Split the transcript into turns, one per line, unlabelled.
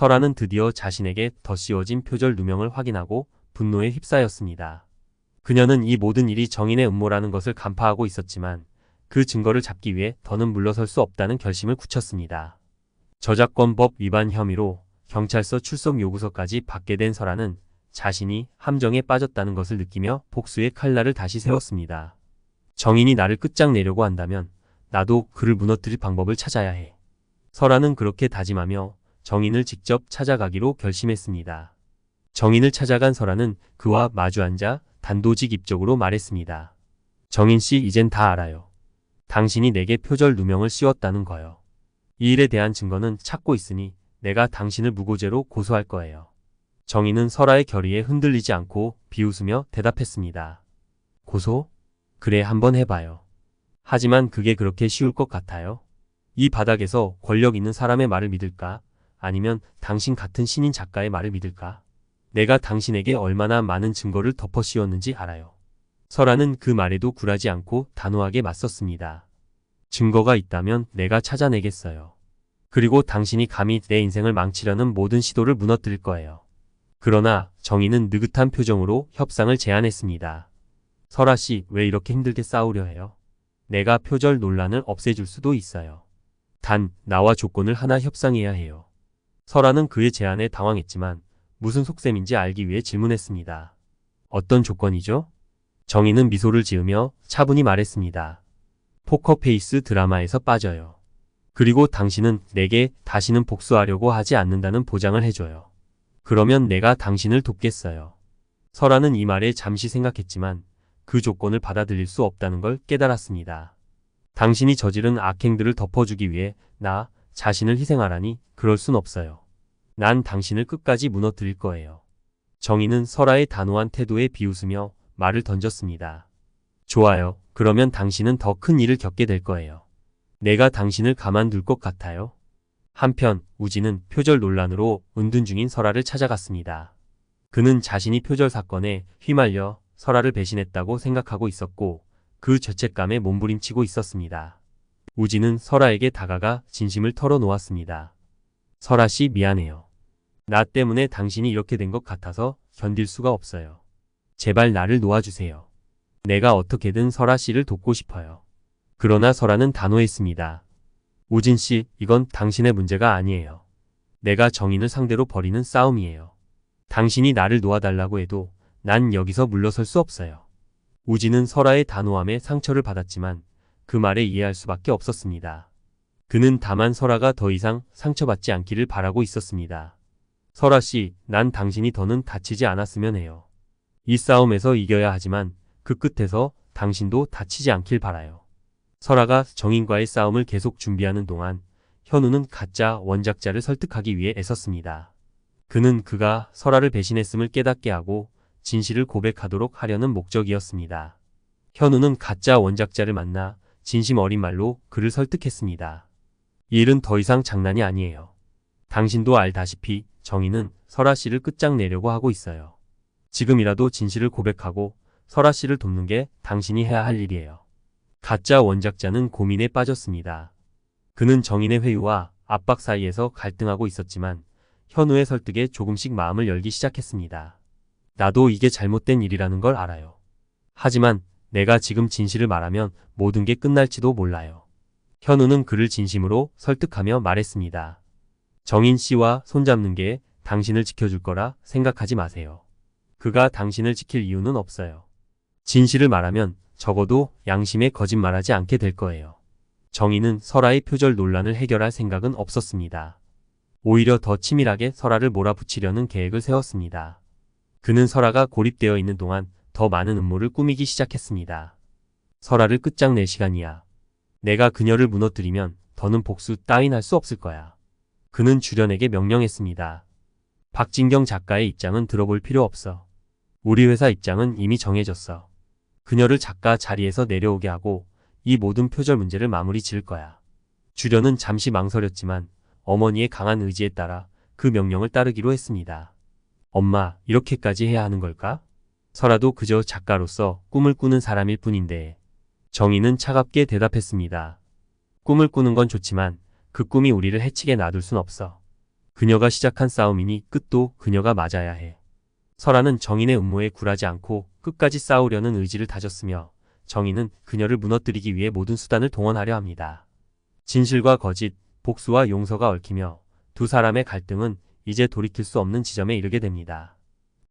설아는 드디어 자신에게 더 씌워진 표절 누명을 확인하고 분노에 휩싸였습니다. 그녀는 이 모든 일이 정인의 음모라는 것을 간파하고 있었지만 그 증거를 잡기 위해 더는 물러설 수 없다는 결심을 굳혔습니다. 저작권법 위반 혐의로 경찰서 출석 요구서까지 받게 된 설아는 자신이 함정에 빠졌다는 것을 느끼며 복수의 칼날을 다시 세웠습니다. 정인이 나를 끝장내려고 한다면 나도 그를 무너뜨릴 방법을 찾아야 해. 설아는 그렇게 다짐하며 정인을 직접 찾아가기로 결심했습니다. 정인을 찾아간 설아는 그와 마주 앉아 단도직 입적으로 말했습니다. 정인 씨 이젠 다 알아요. 당신이 내게 표절 누명을 씌웠다는 거요. 이 일에 대한 증거는 찾고 있으니 내가 당신을 무고죄로 고소할 거예요. 정인은 설아의 결의에 흔들리지 않고 비웃으며 대답했습니다. 고소? 그래 한번 해봐요. 하지만 그게 그렇게 쉬울 것 같아요. 이 바닥에서 권력 있는 사람의 말을 믿을까? 아니면 당신 같은 신인 작가의 말을 믿을까? 내가 당신에게 얼마나 많은 증거를 덮어 씌웠는지 알아요. 설아는 그 말에도 굴하지 않고 단호하게 맞섰습니다. 증거가 있다면 내가 찾아내겠어요. 그리고 당신이 감히 내 인생을 망치려는 모든 시도를 무너뜨릴 거예요. 그러나 정의는 느긋한 표정으로 협상을 제안했습니다. 설아 씨, 왜 이렇게 힘들게 싸우려 해요? 내가 표절 논란을 없애줄 수도 있어요. 단, 나와 조건을 하나 협상해야 해요. 설아는 그의 제안에 당황했지만 무슨 속셈인지 알기 위해 질문했습니다. 어떤 조건이죠? 정의는 미소를 지으며 차분히 말했습니다. 포커페이스 드라마에서 빠져요. 그리고 당신은 내게 다시는 복수하려고 하지 않는다는 보장을 해줘요. 그러면 내가 당신을 돕겠어요. 설아는 이 말에 잠시 생각했지만 그 조건을 받아들일 수 없다는 걸 깨달았습니다. 당신이 저지른 악행들을 덮어주기 위해 나 자신을 희생하라니 그럴 순 없어요. 난 당신을 끝까지 무너뜨릴 거예요. 정의는 설아의 단호한 태도에 비웃으며 말을 던졌습니다. 좋아요. 그러면 당신은 더 큰 일을 겪게 될 거예요. 내가 당신을 가만둘 것 같아요. 한편 우진은 표절 논란으로 은둔 중인 설아를 찾아갔습니다. 그는 자신이 표절 사건에 휘말려 설아를 배신했다고 생각하고 있었고 그 죄책감에 몸부림치고 있었습니다. 우진은 설아에게 다가가 진심을 털어놓았습니다. 설아 씨 미안해요. 나 때문에 당신이 이렇게 된 것 같아서 견딜 수가 없어요. 제발 나를 놓아주세요. 내가 어떻게든 설아 씨를 돕고 싶어요. 그러나 설아는 단호했습니다. 우진 씨, 이건 당신의 문제가 아니에요. 내가 정인을 상대로 벌이는 싸움이에요. 당신이 나를 놓아달라고 해도 난 여기서 물러설 수 없어요. 우진은 설아의 단호함에 상처를 받았지만 그 말에 이해할 수밖에 없었습니다. 그는 다만 설아가 더 이상 상처받지 않기를 바라고 있었습니다. 설아 씨, 난 당신이 더는 다치지 않았으면 해요. 이 싸움에서 이겨야 하지만 그 끝에서 당신도 다치지 않길 바라요. 설아가 정인과의 싸움을 계속 준비하는 동안 현우는 가짜 원작자를 설득하기 위해 애썼습니다. 그는 그가 설아를 배신했음을 깨닫게 하고 진실을 고백하도록 하려는 목적이었습니다. 현우는 가짜 원작자를 만나 진심 어린 말로 그를 설득했습니다. 이 일은 더 이상 장난이 아니에요. 당신도 알다시피 정의는 설아 씨를 끝장내려고 하고 있어요. 지금이라도 진실을 고백하고 설아 씨를 돕는 게 당신이 해야 할 일이에요. 가짜 원작자는 고민에 빠졌습니다. 그는 정인의 회유와 압박 사이에서 갈등하고 있었지만 현우의 설득에 조금씩 마음을 열기 시작했습니다. 나도 이게 잘못된 일이라는 걸 알아요. 하지만 내가 지금 진실을 말하면 모든 게 끝날지도 몰라요. 현우는 그를 진심으로 설득하며 말했습니다. 정인 씨와 손잡는 게 당신을 지켜줄 거라 생각하지 마세요. 그가 당신을 지킬 이유는 없어요. 진실을 말하면 적어도 양심에 거짓말하지 않게 될 거예요. 정인은 설아의 표절 논란을 해결할 생각은 없었습니다. 오히려 더 치밀하게 설아를 몰아붙이려는 계획을 세웠습니다. 그는 설아가 고립되어 있는 동안 더 많은 음모를 꾸미기 시작했습니다. 설아를 끝장낼 시간이야. 내가 그녀를 무너뜨리면 더는 복수 따윈 할 수 없을 거야. 그는 주련에게 명령했습니다. 박진경 작가의 입장은 들어볼 필요 없어. 우리 회사 입장은 이미 정해졌어. 그녀를 작가 자리에서 내려오게 하고 이 모든 표절 문제를 마무리 지을 거야. 주련은 잠시 망설였지만 어머니의 강한 의지에 따라 그 명령을 따르기로 했습니다. 엄마, 이렇게까지 해야 하는 걸까? 설아도 그저 작가로서 꿈을 꾸는 사람일 뿐인데. 정의는 차갑게 대답했습니다. 꿈을 꾸는 건 좋지만 그 꿈이 우리를 해치게 놔둘 순 없어. 그녀가 시작한 싸움이니 끝도 그녀가 맞아야 해. 설아는 정인의 음모에 굴하지 않고 끝까지 싸우려는 의지를 다졌으며 정인은 그녀를 무너뜨리기 위해 모든 수단을 동원하려 합니다. 진실과 거짓, 복수와 용서가 얽히며 두 사람의 갈등은 이제 돌이킬 수 없는 지점에 이르게 됩니다.